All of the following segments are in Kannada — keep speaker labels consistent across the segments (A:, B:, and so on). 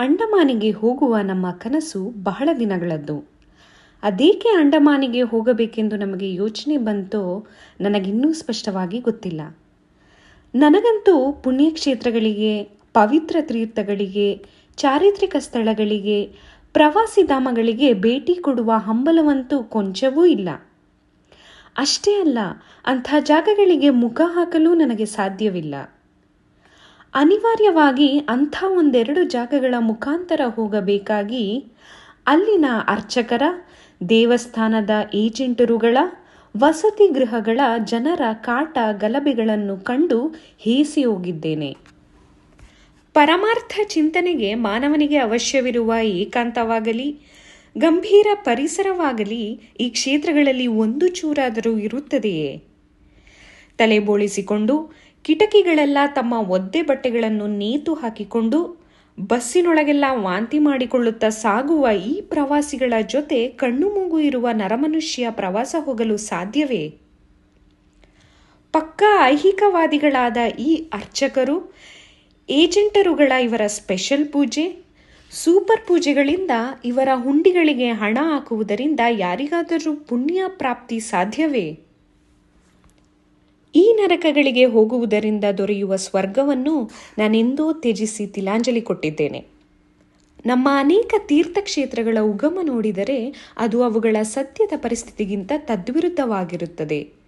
A: ಅಂಡಮಾನಿಗೆ ಹೋಗುವ ನಮ್ಮ ಕನಸು ಬಹಳ ದಿನಗಳದ್ದು. ಅದೇಕೆ ಅಂಡಮಾನಿಗೆ ಹೋಗಬೇಕೆಂದು ನಮಗೆ ಯೋಚನೆ ಬಂತೋ ನನಗಿನ್ನೂ ಸ್ಪಷ್ಟವಾಗಿ ಗೊತ್ತಿಲ್ಲ. ನನಗಂತೂ ಪುಣ್ಯಕ್ಷೇತ್ರಗಳಿಗೆ, ಪವಿತ್ರ ತೀರ್ಥಗಳಿಗೆ, ಚಾರಿತ್ರಿಕ ಸ್ಥಳಗಳಿಗೆ, ಪ್ರವಾಸಿ ಧಾಮಗಳಿಗೆ ಭೇಟಿ ಕೊಡುವ ಹಂಬಲವಂತೂ ಕೊಂಚವೂ ಇಲ್ಲ. ಅಷ್ಟೇ ಅಲ್ಲ, ಅಂಥ ಜಾಗಗಳಿಗೆ ಮುಖ ಹಾಕಲು ನನಗೆ ಸಾಧ್ಯವಿಲ್ಲ. ಅನಿವಾರ್ಯವಾಗಿ ಅಂಥ ಒಂದೆರಡು ಜಾಗಗಳ ಮುಖಾಂತರ ಹೋಗಬೇಕಾಗಿ ಅಲ್ಲಿನ ಅರ್ಚಕರ, ದೇವಸ್ಥಾನದ ಏಜೆಂಟರುಗಳ, ವಸತಿ ಗೃಹಗಳ ಜನರ ಕಾಟ ಗಲಭೆಗಳನ್ನು ಕಂಡು ಹೇಸಿ ಹೋಗಿದ್ದೇನೆ. ಪರಮಾರ್ಥ ಚಿಂತನೆಗೆ ಮಾನವನಿಗೆ ಅವಶ್ಯವಿರುವ ಏಕಾಂತವಾಗಲಿ, ಗಂಭೀರ ಪರಿಸರವಾಗಲಿ ಈ ಕ್ಷೇತ್ರಗಳಲ್ಲಿ ಒಂದು ಚೂರಾದರೂ ಇರುತ್ತದೆಯೇ? ತಲೆ ಬೋಳಿಸಿಕೊಂಡು ಕಿಟಕಿಗಳೆಲ್ಲ ತಮ್ಮ ಒದ್ದೆ ಬಟ್ಟೆಗಳನ್ನು ನೇತು ಹಾಕಿಕೊಂಡು ಬಸ್ಸಿನೊಳಗೆಲ್ಲ ವಾಂತಿ ಮಾಡಿಕೊಳ್ಳುತ್ತಾ ಸಾಗುವ ಈ ಪ್ರವಾಸಿಗಳ ಜೊತೆ ಕಣ್ಣು ಮೂಗು ಇರುವ ನರಮನುಷ್ಯ ಪ್ರವಾಸ ಹೋಗಲು ಸಾಧ್ಯವೇ? ಪಕ್ಕಾ ಐಹಿಕವಾದಿಗಳಾದ ಈ ಅರ್ಚಕರು, ಏಜೆಂಟರುಗಳ ಇವರ ಸ್ಪೆಷಲ್ ಪೂಜೆ, ಸೂಪರ್ ಪೂಜೆಗಳಿಂದ ಇವರ ಹುಂಡಿಗಳಿಗೆ ಹಣ ಹಾಕುವುದರಿಂದ ಯಾರಿಗಾದರೂ ಪುಣ್ಯ ಪ್ರಾಪ್ತಿ ಸಾಧ್ಯವೇ? ನರಕಗಳಿಗೆ ಹೋಗುವುದರಿಂದ ದೊರೆಯುವ ಸ್ವರ್ಗವನ್ನು ನಾನೆಂದೋ ತ್ಯಜಿಸಿ ತಿಲಾಂಜಲಿ ಕೊಟ್ಟಿದ್ದೇನೆ. ನಮ್ಮ ಅನೇಕ ತೀರ್ಥಕ್ಷೇತ್ರಗಳ ಉಗಮ ನೋಡಿದರೆ ಅದು ಅವುಗಳ ಸತ್ಯದ ಪರಿಸ್ಥಿತಿಗಿಂತ ತದ್ವಿರುದ್ಧವಾಗಿರುತ್ತದೆ.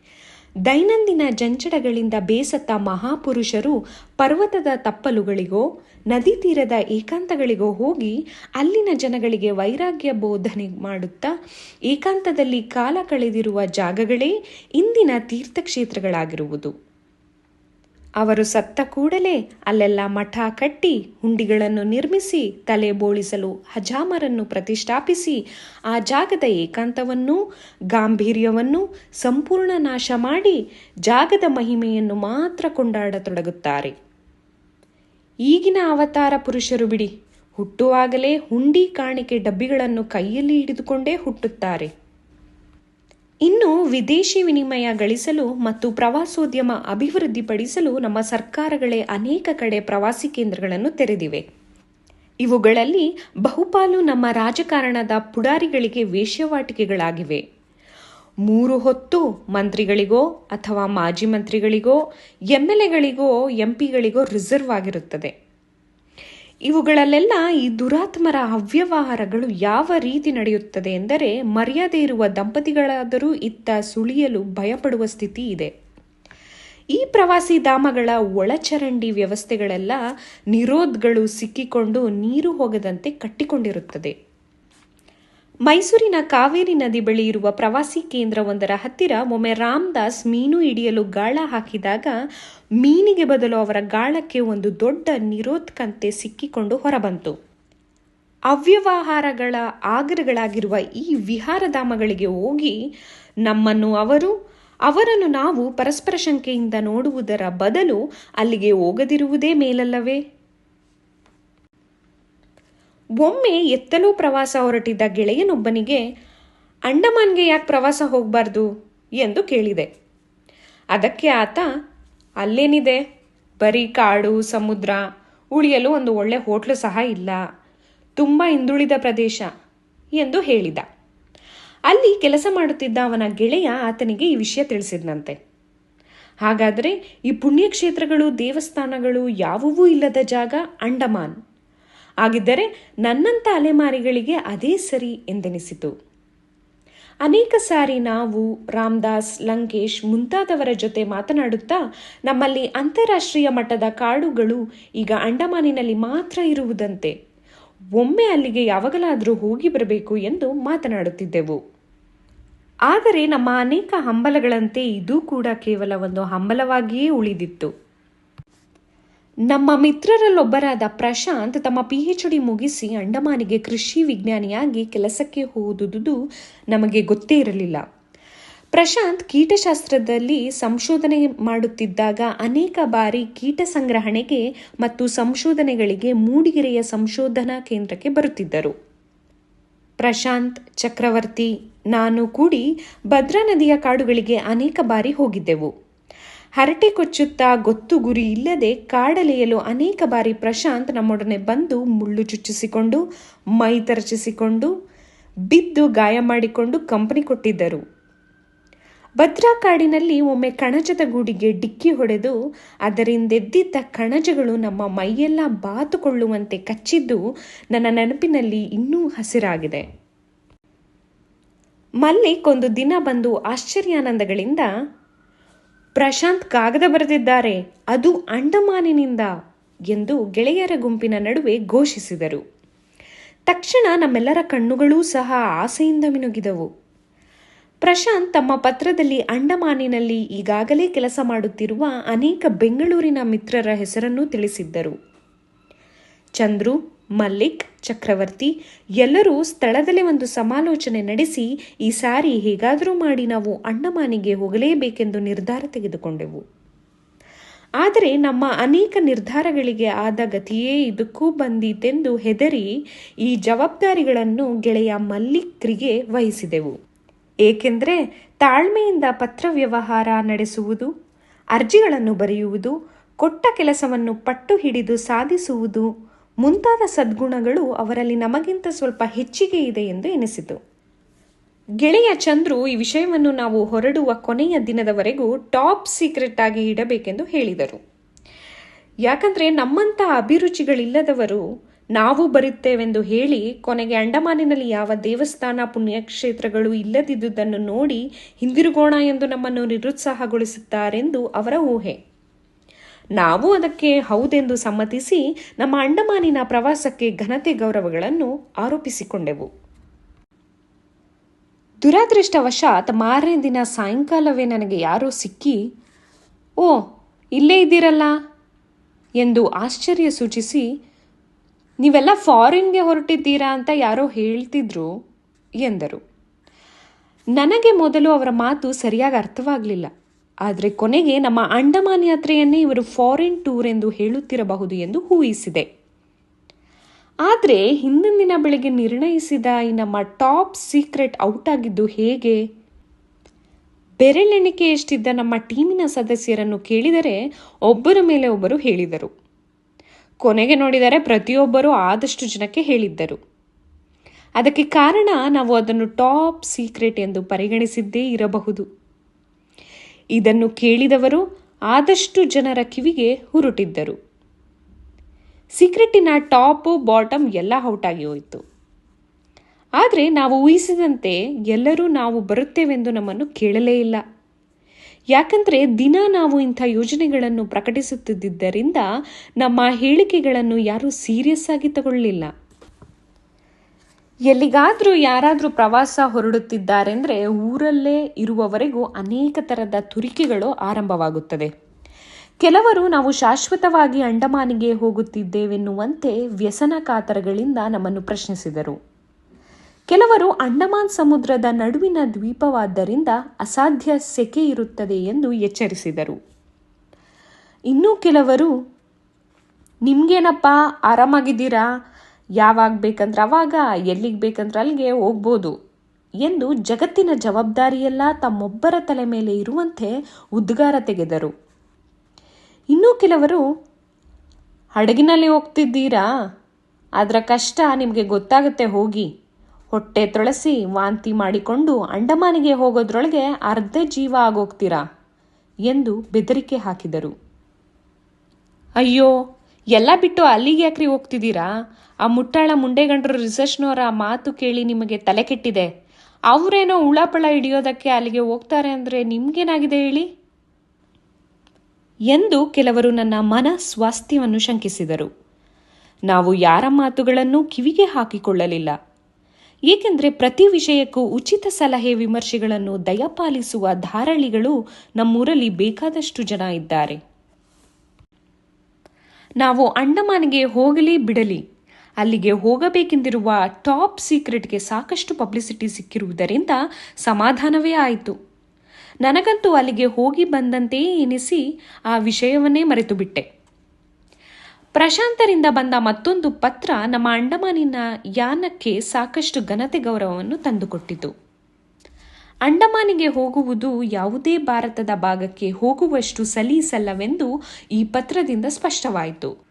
A: ದೈನಂದಿನ ಜಂಚಡಗಳಿಂದ ಬೇಸತ್ತ ಮಹಾಪುರುಷರು ಪರ್ವತದ ತಪ್ಪಲುಗಳಿಗೋ, ನದಿ ತೀರದ ಏಕಾಂತಗಳಿಗೋ ಹೋಗಿ ಅಲ್ಲಿನ ಜನಗಳಿಗೆ ವೈರಾಗ್ಯ ಬೋಧನೆ ಮಾಡುತ್ತಾ, ಏಕಾಂತದಲ್ಲಿ ಕಾಲ ಕಳೆದಿರುವ ಜಾಗಗಳೇ ಇಂದಿನ ತೀರ್ಥಕ್ಷೇತ್ರಗಳಾಗಿರುವುದು. ಅವರು ಸತ್ತ ಕೂಡಲೇ ಅಲ್ಲೆಲ್ಲ ಮಠ ಕಟ್ಟಿ ಹುಂಡಿಗಳನ್ನು ನಿರ್ಮಿಸಿ ತಲೆ ಬೋಳಿಸಲು ಹಜಾಮರನ್ನು ಪ್ರತಿಷ್ಠಾಪಿಸಿ ಆ ಜಾಗದ ಏಕಾಂತವನ್ನು, ಗಾಂಭೀರ್ಯವನ್ನು ಸಂಪೂರ್ಣ ನಾಶ ಮಾಡಿ ಜಾಗದ ಮಹಿಮೆಯನ್ನು ಮಾತ್ರ ಕೊಂಡಾಡತೊಡಗುತ್ತಾರೆ. ಈಗಿನ ಅವತಾರ ಪುರುಷರು ಬಿಡಿ ಹುಟ್ಟುವಾಗಲೇ ಹುಂಡಿ ಕಾಣಿಕೆ ಡಬ್ಬಿಗಳನ್ನು ಕೈಯಲ್ಲಿ ಹಿಡಿದುಕೊಂಡೇ ಹುಟ್ಟುತ್ತಾರೆ. ಇನ್ನು ವಿದೇಶಿ ವಿನಿಮಯ ಗಳಿಸಲು ಮತ್ತು ಪ್ರವಾಸೋದ್ಯಮ ಅಭಿವೃದ್ಧಿಪಡಿಸಲು ನಮ್ಮ ಸರ್ಕಾರಗಳೇ ಅನೇಕ ಕಡೆ ಪ್ರವಾಸಿ ಕೇಂದ್ರಗಳನ್ನು ತೆರೆದಿವೆ. ಇವುಗಳಲ್ಲಿ ಬಹುಪಾಲು ನಮ್ಮ ರಾಜಕಾರಣದ ಪುಡಾರಿಗಳಿಗೆ ವೇಶ್ಯವಾಟಿಕೆಗಳಾಗಿವೆ. ಮೂರು ಹೊತ್ತು ಮಂತ್ರಿಗಳಿಗೋ ಅಥವಾ ಮಾಜಿ ಮಂತ್ರಿಗಳಿಗೋ ಎಂ ಎಲ್ ಎಗಳಿಗೋ ಎಂ ಪಿಗಳಿಗೋ ರಿಸರ್ವ್ ಆಗಿರುತ್ತದೆ. ಇವುಗಳಲ್ಲೆಲ್ಲ ಈ ದುರಾತ್ಮರ ಅವ್ಯವಹಾರಗಳು ಯಾವ ರೀತಿ ನಡೆಯುತ್ತದೆ ಎಂದರೆ ಮರ್ಯಾದೆ ಇರುವ ದಂಪತಿಗಳಾದರೂ ಇತ್ತ ಸುಳಿಯಲು ಭಯಪಡುವ ಸ್ಥಿತಿ ಇದೆ. ಈ ಪ್ರವಾಸಿ ಧಾಮಗಳ ಒಳಚರಂಡಿ ವ್ಯವಸ್ಥೆಗಳೆಲ್ಲ ನಿರೋಧ್ಗಳು ಸಿಕ್ಕಿಕೊಂಡು ನೀರು ಹೋಗದಂತೆ ಕಟ್ಟಿಕೊಂಡಿರುತ್ತದೆ. ಮೈಸೂರಿನ ಕಾವೇರಿ ನದಿ ಬಳಿ ಇರುವ ಪ್ರವಾಸಿ ಕೇಂದ್ರವೊಂದರ ಹತ್ತಿರ ಒಮ್ಮೆ ರಾಮದಾಸ್ ಮೀನು ಹಿಡಿಯಲು ಗಾಳ ಹಾಕಿದಾಗ ಮೀನಿಗೆ ಬದಲು ಅವರ ಗಾಳಕ್ಕೆ ಒಂದು ದೊಡ್ಡ ನಿರೋಧಕಂತೆ ಸಿಕ್ಕಿಕೊಂಡು ಹೊರಬಂತು. ಅವ್ಯವಹಾರಗಳ ಆಗರಗಳಾಗಿರುವ ಈ ವಿಹಾರಧಾಮಗಳಿಗೆ ಹೋಗಿ ನಮ್ಮನ್ನು ಅವರು, ಅವರನ್ನು ನಾವು ಪರಸ್ಪರ ಶಂಕೆಯಿಂದ ನೋಡುವುದರ ಬದಲು ಅಲ್ಲಿಗೆ ಹೋಗದಿರುವುದೇ ಮೇಲಲ್ಲವೇ? ಒಮ್ಮೆ ಎತ್ತಲೂ ಪ್ರವಾಸ ಹೊರಟಿದ್ದ ಗೆಳೆಯನೊಬ್ಬನಿಗೆ, ಅಂಡಮಾನ್ಗೆ ಯಾಕೆ ಪ್ರವಾಸ ಹೋಗಬಾರ್ದು? ಎಂದು ಕೇಳಿದೆ. ಅದಕ್ಕೆ ಆತ, ಅಲ್ಲೇನಿದೆ? ಬರೀ ಕಾಡು, ಸಮುದ್ರ, ಉಳಿಯಲು ಒಂದು ಒಳ್ಳೆ ಹೋಟ್ಲು ಸಹ ಇಲ್ಲ. ತುಂಬ ಹಿಂದುಳಿದ ಪ್ರದೇಶ, ಎಂದು ಹೇಳಿದ. ಅಲ್ಲಿ ಕೆಲಸ ಮಾಡುತ್ತಿದ್ದ ಅವನ ಗೆಳೆಯ ಆತನಿಗೆ ಈ ವಿಷಯ ತಿಳಿಸಿದನಂತೆ. ಹಾಗಾದರೆ ಈ ಪುಣ್ಯಕ್ಷೇತ್ರಗಳು, ದೇವಸ್ಥಾನಗಳು ಯಾವುವೂ ಇಲ್ಲದ ಜಾಗ ಅಂಡಮಾನ್. ಆಗಿದ್ದರೆ ನನ್ನಂಥ ಅಲೆಮಾರಿಗಳಿಗೆ ಅದೇ ಸರಿ ಎಂದೆನಿಸಿತು. ಅನೇಕ ಸಾರಿ ನಾವು, ರಾಮದಾಸ್, ಲಂಕೇಶ್ ಮುಂತಾದವರ ಜೊತೆ ಮಾತನಾಡುತ್ತಾ ನಮ್ಮಲ್ಲಿ ಅಂತಾರಾಷ್ಟ್ರೀಯ ಮಟ್ಟದ ಕಾಡುಗಳು ಈಗ ಅಂಡಮಾನಿನಲ್ಲಿ ಮಾತ್ರ ಇರುವುದಂತೆ. ಒಮ್ಮೆ ಅಲ್ಲಿಗೆ ಯಾವಾಗಲಾದರೂ ಹೋಗಿ ಬರಬೇಕು ಎಂದು ಮಾತನಾಡುತ್ತಿದ್ದೆವು. ಆದರೆ ನಮ್ಮ ಅನೇಕ ಹಂಬಲಗಳಂತೆ ಇದೂ ಕೂಡ ಕೇವಲ ಒಂದು ಹಂಬಲವಾಗಿಯೇ ಉಳಿದಿತ್ತು. ನಮ್ಮ ಮಿತ್ರರಲ್ಲೊಬ್ಬರಾದ ಪ್ರಶಾಂತ್ ತಮ್ಮ ಪಿ ಎಚ್ ಡಿ ಮುಗಿಸಿ ಅಂಡಮಾನಿಗೆ ಕೃಷಿ ವಿಜ್ಞಾನಿಯಾಗಿ ಕೆಲಸಕ್ಕೆ ಹೋದುದು ನಮಗೆ ಗೊತ್ತೇ ಇರಲಿಲ್ಲ. ಪ್ರಶಾಂತ್ ಕೀಟಶಾಸ್ತ್ರದಲ್ಲಿ ಸಂಶೋಧನೆ ಮಾಡುತ್ತಿದ್ದಾಗ ಅನೇಕ ಬಾರಿ ಕೀಟ ಸಂಗ್ರಹಣೆಗೆ ಮತ್ತು ಸಂಶೋಧನೆಗಳಿಗೆ ಮೂಡಿಗೆರೆಯ ಸಂಶೋಧನಾ ಕೇಂದ್ರಕ್ಕೆ ಬರುತ್ತಿದ್ದರು. ಪ್ರಶಾಂತ್ ಚಕ್ರವರ್ತಿ, ನಾನು ಕೂಡಿ ಭದ್ರಾ ನದಿಯ ಕಾಡುಗಳಿಗೆ ಅನೇಕ ಬಾರಿ ಹೋಗಿದ್ದೆವು. ಹರಟೆ ಕೊಚ್ಚುತ್ತಾ ಗೊತ್ತು ಗುರಿ ಇಲ್ಲದೆ ಕಾಡಲೆಯಲು ಅನೇಕ ಬಾರಿ ಪ್ರಶಾಂತ್ ನಮ್ಮೊಡನೆ ಬಂದು ಮುಳ್ಳು ಚುಚ್ಚಿಸಿಕೊಂಡು ಮೈ ತರಚಿಸಿಕೊಂಡು ಬಿದ್ದು ಗಾಯ ಮಾಡಿಕೊಂಡು ಕಂಪನಿ ಕೊಟ್ಟಿದ್ದರು. ಭದ್ರಾ ಕಾಡಿನಲ್ಲಿ ಒಮ್ಮೆ ಕಣಜದ ಗೂಡಿಗೆ ಡಿಕ್ಕಿ ಹೊಡೆದು, ಅದರಿಂದೆದ್ದಿದ್ದ ಕಣಜಗಳು ನಮ್ಮ ಮೈಯೆಲ್ಲ ಬಾತುಕೊಳ್ಳುವಂತೆ ಕಚ್ಚಿದ್ದು ನನ್ನ ನೆನಪಿನಲ್ಲಿ ಇನ್ನೂ ಹಸಿರಾಗಿದೆ. ಮಲ್ಲಿಕ್ ಒಂದು ದಿನ ಬಂದು ಆಶ್ಚರ್ಯಾನಂದಗಳಿಂದ ಪ್ರಶಾಂತ್ ಕಾಗದ ಬರೆದಿದ್ದಾರೆ. ಅದು ಅಂಡಮಾನಿನಿಂದ ಎಂದು ಗೆಳೆಯರ ಗುಂಪಿನ ನಡುವೆ ಘೋಷಿಸಿದರು. ತಕ್ಷಣ ನಮ್ಮೆಲ್ಲರ ಕಣ್ಣುಗಳೂ ಸಹ ಆಸೆಯಿಂದ ಮಿನುಗಿದವು. ಪ್ರಶಾಂತ್ ತಮ್ಮ ಪತ್ರದಲ್ಲಿ ಅಂಡಮಾನಿನಲ್ಲಿ ಈಗಾಗಲೇ ಕೆಲಸ ಮಾಡುತ್ತಿರುವ ಅನೇಕ ಬೆಂಗಳೂರಿನ ಮಿತ್ರರ ಹೆಸರನ್ನು ತಿಳಿಸಿದ್ದರು. ಚಂದ್ರು ಮಲ್ಲಿಕ್ ಚಕ್ರವರ್ತಿ ಎಲ್ಲರೂ ಸ್ಥಳದಲ್ಲೇ ಒಂದು ಸಮಾಲೋಚನೆ ನಡೆಸಿ ಈ ಸಾರಿ ಹೇಗಾದರೂ ಮಾಡಿ ನಾವು ಅಣ್ಣಮಾನಿಗೆ ಹೋಗಲೇಬೇಕೆಂದು ನಿರ್ಧಾರ ತೆಗೆದುಕೊಂಡೆವು. ಆದರೆ ನಮ್ಮ ಅನೇಕ ನಿರ್ಧಾರಗಳಿಗೆ ಆದ ಗತಿಯೇ ಇದಕ್ಕೂ ಬಂದೀತೆಂದು ಹೆದರಿ ಈ ಜವಾಬ್ದಾರಿಗಳನ್ನು ಗೆಳೆಯ ಮಲ್ಲಿಕ್ರಿಗೆ ವಹಿಸಿದೆವು. ಏಕೆಂದರೆ ತಾಳ್ಮೆಯಿಂದ ಪತ್ರ ವ್ಯವಹಾರ ನಡೆಸುವುದು, ಅರ್ಜಿಗಳನ್ನು ಬರೆಯುವುದು, ಕೊಟ್ಟ ಕೆಲಸವನ್ನು ಪಟ್ಟು ಹಿಡಿದು ಸಾಧಿಸುವುದು ಮುಂತಾದ ಸದ್ಗುಣಗಳು ಅವರಲ್ಲಿ ನಮಗಿಂತ ಸ್ವಲ್ಪ ಹೆಚ್ಚಿಗೆ ಇದೆ ಎಂದು ಎನಿಸಿತು. ಗೆಳೆಯ ಚಂದ್ರು ಈ ವಿಷಯವನ್ನು ನಾವು ಹೊರಡುವ ಕೊನೆಯ ದಿನದವರೆಗೂ ಟಾಪ್ ಸೀಕ್ರೆಟ್ ಆಗಿ ಇಡಬೇಕೆಂದು ಹೇಳಿದರು. ಯಾಕಂದರೆ ನಮ್ಮಂಥ ಅಭಿರುಚಿಗಳಿಲ್ಲದವರು ನಾವು ಬರುತ್ತೇವೆಂದು ಹೇಳಿ ಕೊನೆಗೆ ಅಂಡಮಾನಿನಲ್ಲಿ ಯಾವ ದೇವಸ್ಥಾನ ಪುಣ್ಯಕ್ಷೇತ್ರಗಳು ಇಲ್ಲದಿದ್ದುದನ್ನು ನೋಡಿ ಹಿಂದಿರುಗೋಣ ಎಂದು ನಮ್ಮನ್ನು ನಿರುತ್ಸಾಹಗೊಳಿಸುತ್ತಾರೆಂದು ಅವರ ಊಹೆ. ನಾವು ಅದಕ್ಕೆ ಹೌದೆಂದು ಸಮ್ಮತಿಸಿ ನಮ್ಮ ಅಂಡಮಾನಿನ ಪ್ರವಾಸಕ್ಕೆ ಘನತೆ ಗೌರವಗಳನ್ನು ಆರೋಪಿಸಿಕೊಂಡೆವು. ದುರಾದೃಷ್ಟವಶಾತ್ ಮಾರನೇ ದಿನ ಸಾಯಂಕಾಲವೇ ನನಗೆ ಯಾರೋ ಸಿಕ್ಕಿ, ಓ, ಇಲ್ಲೇ ಇದ್ದೀರಲ್ಲ? ಎಂದು ಆಶ್ಚರ್ಯ ಸೂಚಿಸಿ, ನೀವೆಲ್ಲ ಫಾರಿನ್ಗೆ ಹೊರಟಿದ್ದೀರಾ ಅಂತ ಯಾರೋ ಹೇಳ್ತಿದ್ರು, ಎಂದರು. ನನಗೆ ಮೊದಲು ಅವರ ಮಾತು ಸರಿಯಾಗಿ ಅರ್ಥವಾಗಲಿಲ್ಲ. ಆದರೆ ಕೊನೆಗೆ ನಮ್ಮ ಅಂಡಮಾನ್ ಯಾತ್ರೆಯನ್ನೇ ಇವರು ಫಾರಿನ್ ಟೂರ್ ಎಂದು ಹೇಳುತ್ತಿರಬಹುದು ಎಂದು ಊಹಿಸಿದೆ. ಆದರೆ ಹಿಂದಿನ ದಿನ ಬೆಳಗ್ಗೆ ನಿರ್ಣಯಿಸಿದ ಈ ನಮ್ಮ ಟಾಪ್ ಸೀಕ್ರೆಟ್ ಔಟ್ ಆಗಿದ್ದು ಹೇಗೆ? ಬೆರಳೆಣಿಕೆಯಷ್ಟಿದ್ದ ನಮ್ಮ ಟೀಮಿನ ಸದಸ್ಯರನ್ನು ಕೇಳಿದರೆ ಒಬ್ಬರ ಮೇಲೆ ಒಬ್ಬರು ಹೇಳಿದರು. ಕೊನೆಗೆ ನೋಡಿದರೆ ಪ್ರತಿಯೊಬ್ಬರೂ ಆದಷ್ಟು ಜನಕ್ಕೆ ಹೇಳಿದ್ದರು. ಅದಕ್ಕೆ ಕಾರಣ ನಾವು ಅದನ್ನು ಟಾಪ್ ಸೀಕ್ರೆಟ್ ಎಂದು ಪರಿಗಣಿಸಿದ್ದೇ ಇರಬಹುದು. ಇದನ್ನು ಕೇಳಿದವರು ಆದಷ್ಟು ಜನರ ಕಿವಿಗೆ ಹುರುಟಿದ್ದರು. ಸೀಕ್ರೆಟಿನ ಟಾಪು, ಬಾಟಮ್ ಎಲ್ಲ ಔಟಾಗಿ ಹೋಯಿತು. ಆದರೆ ನಾವು ಊಹಿಸಿದಂತೆ ಎಲ್ಲರೂ ನಾವು ಬರುತ್ತೇವೆಂದು ನಮ್ಮನ್ನು ಕೇಳಲೇ ಇಲ್ಲ. ಯಾಕಂದರೆ ದಿನ ನಾವು ಇಂಥ ಯೋಜನೆಗಳನ್ನು ಪ್ರಕಟಿಸುತ್ತಿದ್ದರಿಂದ ನಮ್ಮ ಹೇಳಿಕೆಗಳನ್ನು ಯಾರೂ ಸೀರಿಯಸ್ ಆಗಿ ತಗೊಳ್ಳಿಲ್ಲ. ಎಲ್ಲಿಗಾದರೂ ಯಾರಾದರೂ ಪ್ರವಾಸ ಹೊರಡುತ್ತಿದ್ದಾರೆಂದರೆ ಊರಲ್ಲೇ ಇರುವವರೆಗೂ ಅನೇಕ ಥರದ ತುರಿಕೆಗಳು ಆರಂಭವಾಗುತ್ತದೆ ಕೆಲವರು ನಾವು ಶಾಶ್ವತವಾಗಿ ಅಂಡಮಾನಿಗೆ ಹೋಗುತ್ತಿದ್ದೇವೆನ್ನುವಂತೆ ವ್ಯಸನ ಕಾತರಗಳಿಂದ ನಮ್ಮನ್ನು ಪ್ರಶ್ನಿಸಿದರು. ಕೆಲವರು ಅಂಡಮಾನ್ ಸಮುದ್ರದ ನಡುವಿನ ದ್ವೀಪವಾದ್ದರಿಂದ ಅಸಾಧ್ಯ ಸೆಕೆ ಇರುತ್ತದೆ ಎಂದು ಎಚ್ಚರಿಸಿದರು. ಇನ್ನೂ ಕೆಲವರು, ನಿಮಗೇನಪ್ಪ, ಆರಾಮಾಗಿದ್ದೀರಾ? ಯಾವಾಗ ಬೇಕಂದ್ರೆ ಅವಾಗ, ಎಲ್ಲಿಗೆ ಬೇಕಂದ್ರೆ ಅಲ್ಲಿಗೆ ಹೋಗ್ಬೋದು ಎಂದು ಜಗತ್ತಿನ ಜವಾಬ್ದಾರಿಯೆಲ್ಲ ತಮ್ಮೊಬ್ಬರ ತಲೆ ಮೇಲೆ ಇರುವಂತೆ ಉದ್ಗಾರ ತೆಗೆದರು. ಇನ್ನೂ ಕೆಲವರು, ಹಡಗಿನಲ್ಲಿ ಹೋಗ್ತಿದ್ದೀರಾ? ಅದರ ಕಷ್ಟ ನಿಮಗೆ ಗೊತ್ತಾಗುತ್ತೆ, ಹೋಗಿ. ಹೊಟ್ಟೆ ತೊಳಸಿ ವಾಂತಿ ಮಾಡಿಕೊಂಡು ಅಂಡಮಾನಿಗೆ ಹೋಗೋದ್ರೊಳಗೆ ಅರ್ಧ ಜೀವ ಆಗೋಗ್ತೀರಾ? ಎಂದು ಬೆದರಿಕೆ ಹಾಕಿದರು. ಅಯ್ಯೋ ಎಲ್ಲ ಬಿಟ್ಟು ಅಲ್ಲಿಗೆ ಯಾಕ್ರಿ ಹೋಗ್ತಿದ್ದೀರಾ? ಆ ಮುಟ್ಟಾಳ ಮುಂಡೆಗಂಡ್ರು ರಿಸರ್ಚ್ನವರ ಮಾತು ಕೇಳಿ ನಿಮಗೆ ತಲೆ ಕೆಟ್ಟಿದೆ. ಅವರೇನೋ ಉಳಾಪಳ ಹಿಡಿಯೋದಕ್ಕೆ ಅಲ್ಲಿಗೆ ಹೋಗ್ತಾರೆ ಅಂದರೆ ನಿಮ್ಗೇನಾಗಿದೆ ಹೇಳಿ? ಎಂದು ಕೆಲವರು ನನ್ನ ಮನ ಸ್ವಾಸ್ಥ್ಯವನ್ನು ಶಂಕಿಸಿದರು. ನಾವು ಯಾರ ಮಾತುಗಳನ್ನು ಕಿವಿಗೆ ಹಾಕಿಕೊಳ್ಳಲಿಲ್ಲ. ಏಕೆಂದರೆ ಪ್ರತಿ ವಿಷಯಕ್ಕೂ ಉಚಿತ ಸಲಹೆ ವಿಮರ್ಶೆಗಳನ್ನು ದಯಪಾಲಿಸುವ ಧಾರಳಿಗಳು ನಮ್ಮೂರಲ್ಲಿ ಬೇಕಾದಷ್ಟು ಜನ ಇದ್ದಾರೆ. ನಾವು ಅಂಡಮಾನಿಗೆ ಹೋಗಲಿ ಬಿಡಲಿ. ಅಲ್ಲಿಗೆ ಹೋಗಬೇಕೆಂದಿರುವ ಟಾಪ್ ಸೀಕ್ರೆಟ್ಗೆ ಸಾಕಷ್ಟು ಪಬ್ಲಿಸಿಟಿ ಸಿಕ್ಕಿರುವುದರಿಂದ ಸಮಾಧಾನವೇ ಆಯಿತು. ನನಗಂತೂ ಅಲ್ಲಿಗೆ ಹೋಗಿ ಬಂದಂತೆಯೇ ಎನಿಸಿ ಆ ವಿಷಯವನ್ನೇ ಮರೆತು ಬಿಟ್ಟೆ ಪ್ರಶಾಂತರಿಂದ ಬಂದ ಮತ್ತೊಂದು ಪತ್ರ ನಮ್ಮ ಅಂಡಮಾನಿನ ಯಾನಕ್ಕೆ ಸಾಕಷ್ಟು ಘನತೆ ಗೌರವವನ್ನು ತಂದುಕೊಟ್ಟಿತು. ಅಂಡಮಾನಿಗೆ ಹೋಗುವುದು ಯಾವುದೇ ಭಾರತದ ಭಾಗಕ್ಕೆ ಹೋಗುವಷ್ಟು ಸಲೀಸಲ್ಲವೆಂದು ಈ ಪತ್ರದಿಂದ ಸ್ಪಷ್ಟವಾಯಿತು.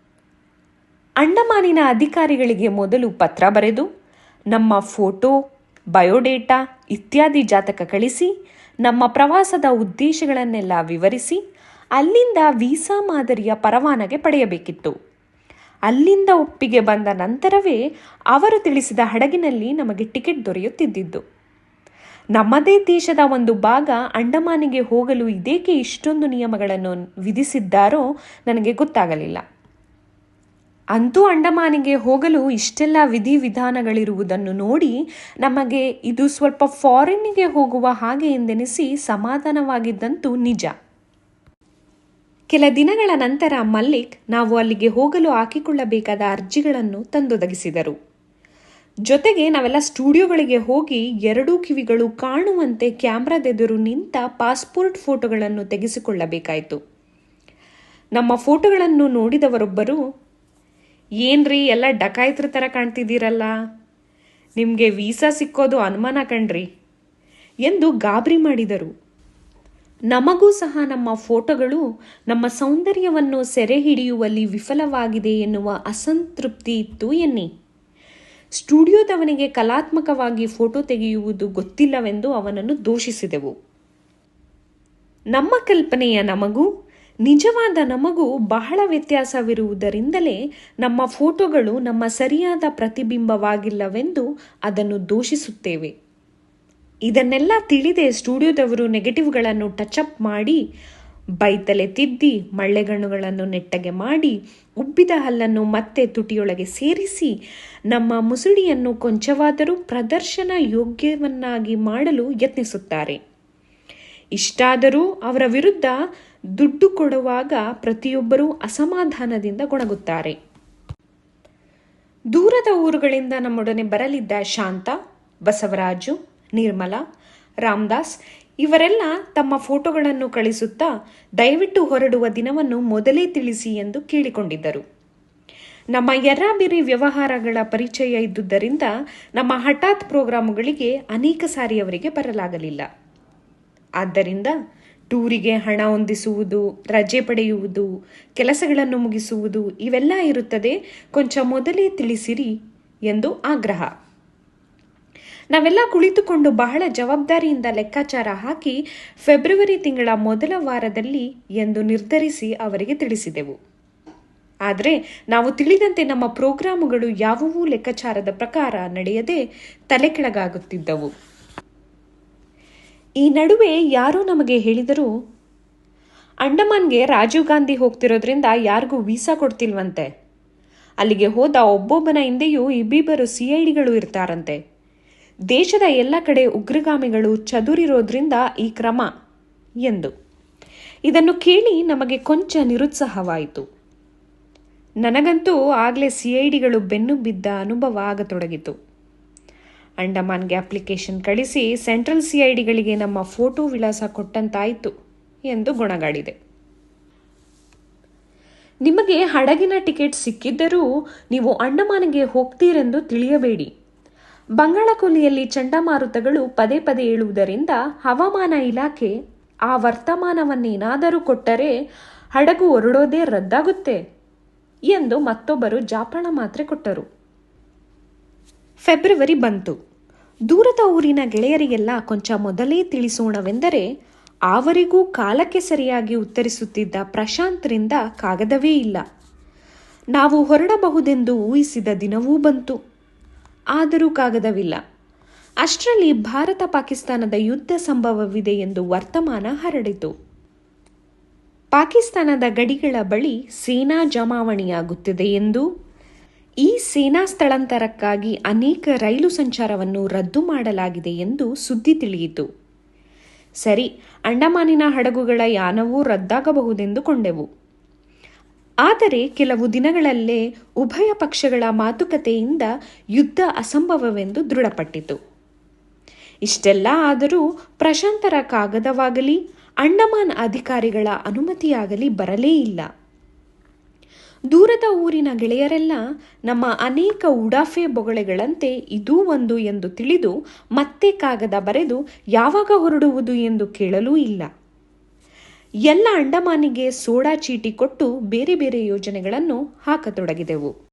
A: ಅಂಡಮಾನಿನ ಅಧಿಕಾರಿಗಳಿಗೆ ಮೊದಲು ಪತ್ರ ಬರೆದು, ನಮ್ಮ ಫೋಟೋ, ಬಯೋಡೇಟಾ ಇತ್ಯಾದಿ ಜಾತಕ ಕಳಿಸಿ, ನಮ್ಮ ಪ್ರವಾಸದ ಉದ್ದೇಶಗಳನ್ನೆಲ್ಲ ವಿವರಿಸಿ, ಅಲ್ಲಿಂದ ವೀಸಾ ಮಾದರಿಯ ಪರವಾನಗೆ ಪಡೆಯಬೇಕಿತ್ತು. ಅಲ್ಲಿಂದ ಒಪ್ಪಿಗೆ ಬಂದ ನಂತರವೇ ಅವರು ತಿಳಿಸಿದ ಹಡಗಿನಲ್ಲಿ ನಮಗೆ ಟಿಕೆಟ್ ದೊರೆಯುತ್ತಿದ್ದಿದ್ದು. ನಮ್ಮದೇ ದೇಶದ ಒಂದು ಭಾಗ ಅಂಡಮಾನಿಗೆ ಹೋಗಲು ಇದೇಕೆ ಇಷ್ಟೊಂದು ನಿಯಮಗಳನ್ನು ವಿಧಿಸಿದ್ದಾರೋ ನನಗೆ ಗೊತ್ತಾಗಲಿಲ್ಲ. ಅಂತೂ ಅಂಡಮಾನಿಗೆ ಹೋಗಲು ಇಷ್ಟೆಲ್ಲ ವಿಧಿವಿಧಾನಗಳಿರುವುದನ್ನು ನೋಡಿ ನಮಗೆ ಇದು ಸ್ವಲ್ಪ ಫಾರಿನ್ನಿಗೆ ಹೋಗುವ ಹಾಗೆ ಎಂದೆನಿಸಿ ಸಮಾಧಾನವಾಗಿದ್ದಂತೂ ನಿಜ. ಕೆಲ ದಿನಗಳ ನಂತರ ಮಲ್ಲಿಕ್ ನಾವು ಅಲ್ಲಿಗೆ ಹೋಗಲು ಹಾಕಿಕೊಳ್ಳಬೇಕಾದ ಅರ್ಜಿಗಳನ್ನು ತಂದೊದಗಿಸಿದರು. ಜೊತೆಗೆ ನಾವೆಲ್ಲ ಸ್ಟುಡಿಯೋಗಳಿಗೆ ಹೋಗಿ ಎರಡೂ ಕಿವಿಗಳು ಕಾಣುವಂತೆ ಕ್ಯಾಮ್ರಾದೆದುರು ನಿಂತ ಪಾಸ್ಪೋರ್ಟ್ ಫೋಟೋಗಳನ್ನು ತೆಗೆಸಿಕೊಳ್ಳಬೇಕಾಯಿತು. ನಮ್ಮ ಫೋಟೋಗಳನ್ನು ನೋಡಿದವರೊಬ್ಬರು, ಏನ್ರಿ ಎಲ್ಲ ಡಕಾಯಿತ್ರ ಥರ ಕಾಣ್ತಿದ್ದೀರಲ್ಲ? ನಿಮಗೆ ವೀಸಾ ಸಿಕ್ಕೋದು ಅನುಮಾನ ಕಣ್ರಿ ಎಂದು ಗಾಬರಿ ಮಾಡಿದರು. ನಮಗೂ ಸಹ ನಮ್ಮ ಫೋಟೋಗಳು ನಮ್ಮ ಸೌಂದರ್ಯವನ್ನು ಸೆರೆ ಹಿಡಿಯುವಲ್ಲಿ ವಿಫಲವಾಗಿದೆ ಎನ್ನುವ ಅಸಂತೃಪ್ತಿ ಇತ್ತು ಎನ್ನಿ. ಸ್ಟುಡಿಯೋದವನಿಗೆ ಕಲಾತ್ಮಕವಾಗಿ ಫೋಟೋ ತೆಗೆಯುವುದು ಗೊತ್ತಿಲ್ಲವೆಂದು ಅವನನ್ನು ದೂಷಿಸಿದೆವು. ನಮ್ಮ ಕಲ್ಪನೆಯ ನಮಗೂ, ನಿಜವಾದ ನಮಗೂ ಬಹಳ ವ್ಯತ್ಯಾಸವಿರುವುದರಿಂದಲೇ ನಮ್ಮ ಫೋಟೋಗಳು ನಮ್ಮ ಸರಿಯಾದ ಪ್ರತಿಬಿಂಬವಾಗಿಲ್ಲವೆಂದು ಅದನ್ನು ದೂಷಿಸುತ್ತೇವೆ. ಇದನ್ನೆಲ್ಲ ತಿಳಿದೇ ಸ್ಟುಡಿಯೋದವರು ನೆಗೆಟಿವ್ಗಳನ್ನು ಟಚ್ ಅಪ್ ಮಾಡಿ ಬೈತಲೆ ತಿದ್ದಿ ಮಳ್ಳೆಗಣ್ಣುಗಳನ್ನು ನೆಟ್ಟಗೆ ಮಾಡಿ ಉಬ್ಬಿದ ಹಲ್ಲನ್ನು ಮತ್ತೆ ತುಟಿಯೊಳಗೆ ಸೇರಿಸಿ ನಮ್ಮ ಮುಸುಡಿಯನ್ನು ಕೊಂಚವಾದರೂ ಪ್ರದರ್ಶನ ಯೋಗ್ಯವನ್ನಾಗಿ ಮಾಡಲು ಯತ್ನಿಸುತ್ತಾರೆ. ಇಷ್ಟಾದರೂ ಅವರ ವಿರುದ್ಧ ದುಡ್ಡು ಕೊಡುವಾಗ ಪ್ರತಿಯೊಬ್ಬರೂ ಅಸಮಾಧಾನದಿಂದ ಗೊಣಗುತ್ತಾರೆ. ದೂರದ ಊರುಗಳಿಂದ ನಮ್ಮೊಡನೆ ಬರಲಿದ್ದ ಶಾಂತ, ಬಸವರಾಜು, ನಿರ್ಮಲಾ, ರಾಮದಾಸ್ ಇವರೆಲ್ಲ ತಮ್ಮ ಫೋಟೋಗಳನ್ನು ಕಳಿಸುತ್ತಾ ದಯವಿಟ್ಟು ಹೊರಡುವ ದಿನವನ್ನು ಮೊದಲೇ ತಿಳಿಸಿ ಎಂದು ಕೇಳಿಕೊಂಡಿದ್ದರು. ನಮ್ಮ ಎರಾಬಿರಿ ವ್ಯವಹಾರಗಳ ಪರಿಚಯ ಇದ್ದುದರಿಂದ ನಮ್ಮ ಹಠಾತ್ ಪ್ರೋಗ್ರಾಮುಗಳಿಗೆ ಅನೇಕ ಸಾರಿ ಅವರಿಗೆ ಬರಲಾಗಲಿಲ್ಲ. ಆದ್ದರಿಂದ ಟೂರಿಗೆ ಹಣ ಹೊಂದಿಸುವುದು, ರಜೆ ಪಡೆಯುವುದು, ಕೆಲಸಗಳನ್ನು ಮುಗಿಸುವುದು ಇವೆಲ್ಲ ಇರುತ್ತದೆ. ಕೊಂಚ ಮೊದಲೇ ತಿಳಿಸಿರಿ ಎಂದು ಆಗ್ರಹ. ನಾವೆಲ್ಲ ಕುಳಿತುಕೊಂಡು ಬಹಳ ಜವಾಬ್ದಾರಿಯಿಂದ ಲೆಕ್ಕಾಚಾರ ಹಾಕಿ ಫೆಬ್ರವರಿ ತಿಂಗಳ ಮೊದಲ ವಾರದಲ್ಲಿ ಎಂದು ನಿರ್ಧರಿಸಿ ಅವರಿಗೆ ತಿಳಿಸಿದೆವು. ಆದರೆ ನಾವು ತಿಳಿದಂತೆ ನಮ್ಮ ಪ್ರೋಗ್ರಾಮುಗಳು ಯಾವುವೂ ಲೆಕ್ಕಾಚಾರದ ಪ್ರಕಾರ ನಡೆಯದೆ ತಲೆಕೆಳಗಾಗುತ್ತಿದ್ದವು. ಈ ನಡುವೆ ಯಾರೋ ನಮಗೆ ಹೇಳಿದರು, ಅಂಡಮಾನ್ಗೆ ರಾಜೀವ್ ಗಾಂಧಿ ಹೋಗ್ತಿರೋದ್ರಿಂದ ಯಾರಿಗೂ ವೀಸಾ ಕೊಡ್ತಿಲ್ವಂತೆ. ಅಲ್ಲಿಗೆ ಹೋದ ಒಬ್ಬೊಬ್ಬನ ಹಿಂದೆಯೂ ಇಬ್ಬಿಬ್ಬರು ಸಿ ಐ ಡಿಗಳು ಇರ್ತಾರಂತೆ. ದೇಶದ ಎಲ್ಲ ಕಡೆ ಉಗ್ರಗಾಮಿಗಳು ಚದುರಿರೋದ್ರಿಂದ ಈ ಕ್ರಮ ಎಂದು. ಇದನ್ನು ಕೇಳಿ ನಮಗೆ ಕೊಂಚ ನಿರುತ್ಸಾಹವಾಯಿತು. ನನಗಂತೂ ಆಗಲೇ ಸಿ ಐ ಡಿಗಳು ಬೆನ್ನು ಬಿದ್ದ ಅನುಭವ ಆಗತೊಡಗಿತು. ಅಂಡಮಾನ್ಗೆ ಅಪ್ಲಿಕೇಶನ್ ಕಳಿಸಿ ಸೆಂಟ್ರಲ್ ಸಿ ಐ ನಮ್ಮ ಫೋಟೋ ವಿಳಾಸ ಕೊಟ್ಟಂತಾಯಿತು ಎಂದು ಗುಣಗಾಡಿದೆ. ನಿಮಗೆ ಹಡಗಿನ ಟಿಕೆಟ್ ಸಿಕ್ಕಿದ್ದರೂ ನೀವು ಅಂಡಮಾನಿಗೆ ಹೋಗ್ತೀರೆಂದು ತಿಳಿಯಬೇಡಿ. ಬಂಗಾಳಕೊಲ್ಲಿಯಲ್ಲಿ ಚಂಡಮಾರುತಗಳು ಪದೇ ಪದೇ ಏಳುವುದರಿಂದ ಹವಾಮಾನ ಇಲಾಖೆ ಆ ವರ್ತಮಾನವನ್ನೇನಾದರೂ ಕೊಟ್ಟರೆ ಹಡಗು ಹೊರಡೋದೇ ರದ್ದಾಗುತ್ತೆ ಎಂದು ಮತ್ತೊಬ್ಬರು ಜಾಪಣ ಮಾತ್ರೆ ಕೊಟ್ಟರು. ಫೆಬ್ರವರಿ ಬಂತು. ದೂರದ ಊರಿನ ಗೆಳೆಯರಿಗೆಲ್ಲ ಕೊಂಚ ಮೊದಲೇ ತಿಳಿಸೋಣವೆಂದರೆ ಆವರಿಗೂ ಕಾಲಕ್ಕೆ ಸರಿಯಾಗಿ ಉತ್ತರಿಸುತ್ತಿದ್ದ ಪ್ರಶಾಂತ್ರಿಂದ ಕಾಗದವೇ ಇಲ್ಲ. ನಾವು ಹೊರಡಬಹುದೆಂದು ಊಹಿಸಿದ ದಿನವೂ ಬಂತು. ಆದರೂ ಕಾಗದವಿಲ್ಲ. ಅಷ್ಟರಲ್ಲಿ ಭಾರತ ಪಾಕಿಸ್ತಾನದ ಯುದ್ಧ ಸಂಭವವಿದೆ ಎಂದು ವರ್ತಮಾನ ಹರಡಿತು. ಪಾಕಿಸ್ತಾನದ ಗಡಿಗಳ ಬಳಿ ಸೇನಾ ಜಮಾವಣೆಯಾಗುತ್ತಿದೆ ಎಂದು, ಈ ಸೇನಾ ಸ್ಥಳಾಂತರಕ್ಕಾಗಿ ಅನೇಕ ರೈಲು ಸಂಚಾರವನ್ನು ರದ್ದು ಮಾಡಲಾಗಿದೆ ಎಂದು ಸುದ್ದಿ ತಿಳಿಯಿತು. ಸರಿ, ಅಂಡಮಾನಿನ ಹಡಗುಗಳ ಯಾನವೂ ರದ್ದಾಗಬಹುದೆಂದುಕೊಂಡೆವು ಆದರೆ ಕೆಲವು ದಿನಗಳಲ್ಲೇ ಉಭಯ ಪಕ್ಷಗಳ ಮಾತುಕತೆಯಿಂದ ಯುದ್ಧ ಅಸಂಭವವೆಂದು ದೃಢಪಟ್ಟಿತು. ಇಷ್ಟೆಲ್ಲ ಆದರೂ ಪ್ರಶಾಂತರ ಕಾಗದವಾಗಲಿ, ಅಂಡಮಾನ್ ಅಧಿಕಾರಿಗಳ ಅನುಮತಿಯಾಗಲಿ ಬರಲೇ ಇಲ್ಲ. ದೂರದ ಊರಿನ ಗೆಳೆಯರೆಲ್ಲ ನಮ್ಮ ಅನೇಕ ಉಡಾಫೆ ಬೊಗಳೆಗಳಂತೆ ಇದೂ ಒಂದು ಎಂದು ತಿಳಿದು ಮತ್ತೆ ಕಾಗದ ಬರೆದು ಯಾವಾಗ ಹೊರಡುವುದು ಎಂದು ಕೇಳಲೂ ಇಲ್ಲ. ಎಲ್ಲ ಅಂಡಮಾನಿಗೆ ಸೋಡಾ ಚೀಟಿ ಕೊಟ್ಟು ಬೇರೆ ಬೇರೆ ಯೋಜನೆಗಳನ್ನು ಹಾಕತೊಡಗಿದೆವು.